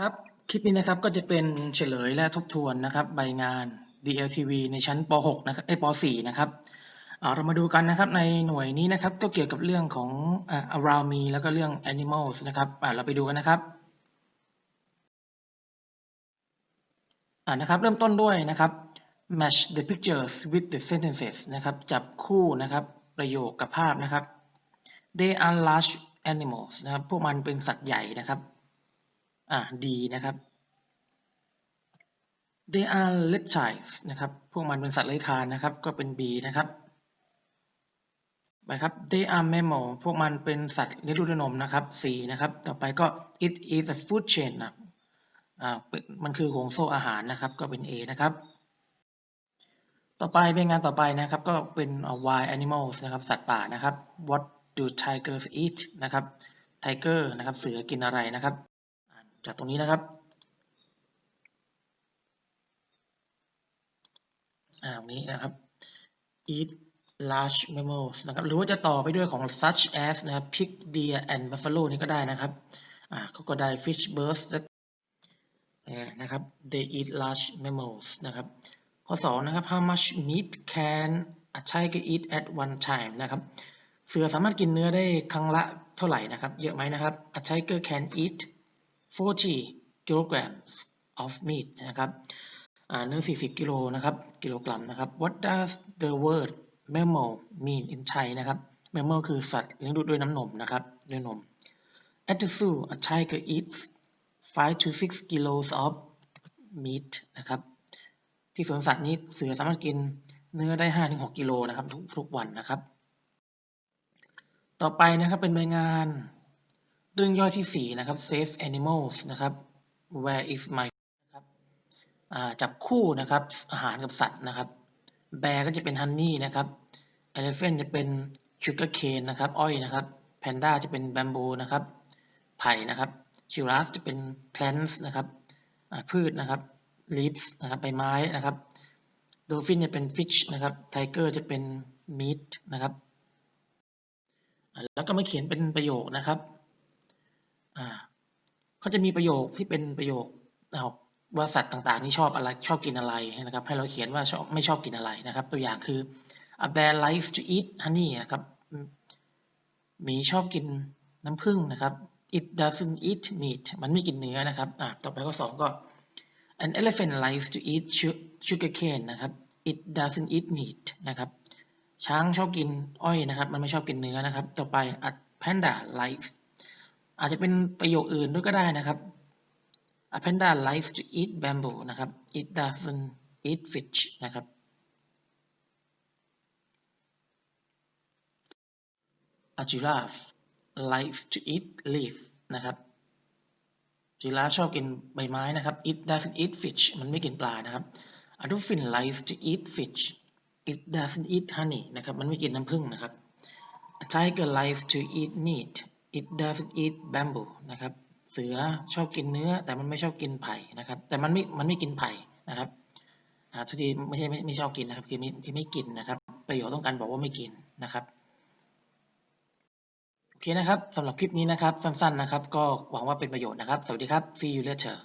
ครับคลิปนี้นะครับก็จะเป็นเฉลยและทบทวนนะครับใบงาน DLTV ในชั้นป .6 นะครับเอ้ป .4 นะครับเรามาดูกันนะครับในหน่วยนี้นะครับก็เกี่ยวกับเรื่องของ around me แล้วก็เรื่อง animals นะครับเราไปดูกันนะครับนะครับ เริ่มต้นด้วยนะครับ match the pictures with the sentences นะครับจับคู่นะครับประโยคกับภาพนะครับ they are large animals นะครับพวกมันเป็นสัตว์ใหญ่นะครับ อ่าดีนะครับ they are reptiles นะครับ พวกมันเป็นสัตว์เลื้อยคลานนะครับ ก็เป็น B นะครับ ไปครับ they are mammal พวกมันเป็นสัตว์เลี้ยงลูกด้วยนมนะครับ C นะครับ ต่อไปก็ it is a food chain นะอ่ามันคือห่วงโซ่อาหารนะครับ ก็เป็น A นะครับ ต่อไปเป็นงานต่อไปนะครับ ก็เป็น wild animals นะครับ สัตว์ป่านะครับ what do tigers eat นะครับ tiger นะครับ เสือกินอะไรนะครับ จากตรงนี้นะครับอ่าตรงนี้นะครับ eat large mammals นะครับ หรือว่าจะต่อไปด้วยของ such as นะครับ pig deer and buffalo นี่ก็ได้นะครับอ่าเขาก็ได้ fish birds นะครับ they eat large mammals นะครับ ข้อสองนะครับ how much meat can a tiger eat at one time นะครับเสือสามารถกินเนื้อได้ครั้งละเท่าไหร่นะครับ เยอะไหมนะครับ a tiger can eat 40 kilograms of meat นะครับเนื้อ 40 กิโลนะครับ กิโลกรัมนะครับ what does the word mammal mean in Thai นะครับ mammal คือสัตว์เลี้ยงดูด้วยน้ำนมนะครับ ด้วยนม at the zoo a tiger eats 5 to 6 kilos of meat นะครับ ที่สวนสัตว์นี้เสือสามารถกินเนื้อได้ 5-6 กิโลนะครับ ทุกทุกวันนะครับ ต่อไปนะครับเป็นใบงาน เรื่องย่อยที่ 4 นะครับ save animals นะครับ where is my นะครับจับคู่นะครับอาหารกับสัตว์นะครับ bear ก็จะเป็น honey นะครับ elephant จะเป็น sugar cane นะครับอ้อยนะครับ panda จะเป็น bamboo นะครับไผ่นะครับ giraffe จะเป็น plants นะครับพืชนะครับ leaves นะครับใบไม้นะครับ dolphin จะเป็น fish นะครับ tiger จะเป็น meat นะครับแล้วก็มาเขียนเป็นประโยคนะครับ เขาจะมีประโยคที่เป็นประโยคว่าสัตว์ต่างๆนี่ชอบอะไรชอบกินอะไรนะครับ ให้เราเขียนว่าชอบไม่ชอบกินอะไรนะครับ ตัวอย่างคือ a bear likes to eat honey นะครับหมีชอบกินน้ำผึ้งนะครับ it doesn't eat meat มันไม่กินเนื้อนะครับอ่าต่อไปข้อสองก็ an elephant likes to eat sugar cane นะครับ it doesn't eat meat นะครับช้างชอบกินอ้อยนะครับ มันไม่ชอบกินเนื้อนะครับ ต่อไป a panda likes อาจจะเป็นประโยคอื่นด้วยก็ได้นะครับ a panda likes to eat bamboo นะครับ it doesn't eat fish นะครับ a giraffe likes to eat leaf นะครับ giraffe ชอบกินใบไม้นะครับ it doesn't eat fish มันไม่กินปลานะครับ a dolphin likes to eat fish it doesn't eat honey นะครับ มันไม่กินน้ำผึ้งนะครับ a tiger likes to eat meat it doesn't eat bamboo นะครับเสือชอบกินเนื้อ แต่มันไม่ชอบกินไผ่นะครับ แต่มันไม่มันไม่กินไผ่นะครับอ่าทุกทีไม่ใช่ไม่ไม่ชอบกินนะครับคือไม่คือไม่กินนะครับ ประโยชน์ต้องการบอกว่าไม่กินนะครับโอเคนะครับสำหรับคลิปนี้นะครับ สั้นๆนะครับ ก็หวังว่าเป็นประโยชน์นะครับ สวัสดีครับ see you later